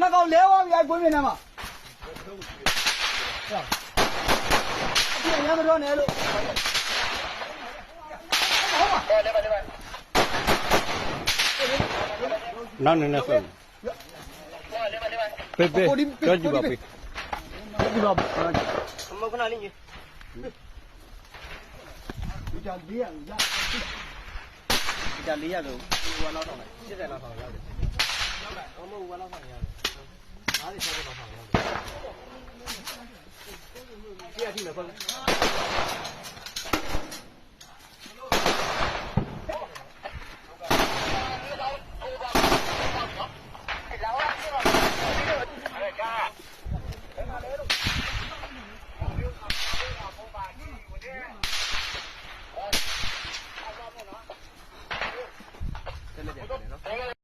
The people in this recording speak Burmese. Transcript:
နှစ်ကောင်လဲသွားပြီအဲ့ကွင်းမြင်ထဲမှာဒီရမ်းမတော့နဲ့လို့နောက်နည်းနည်းဆွဲပေးပေးကြောကြည့်ပါပေးဒီပါမခဏလေးကြီးဒီကြလေးရရဒါ400လို့ဟိုလောက်တော့80လောက်ဆောင်ရောက်တယ်အမဟုတ်ဟိုလောက်ဆောင်ရောက်တယ်50ကျော်လောက်ဆောင်ရောက်တယ်ကြည့်ရ ကြည့်မယ်ခွန်း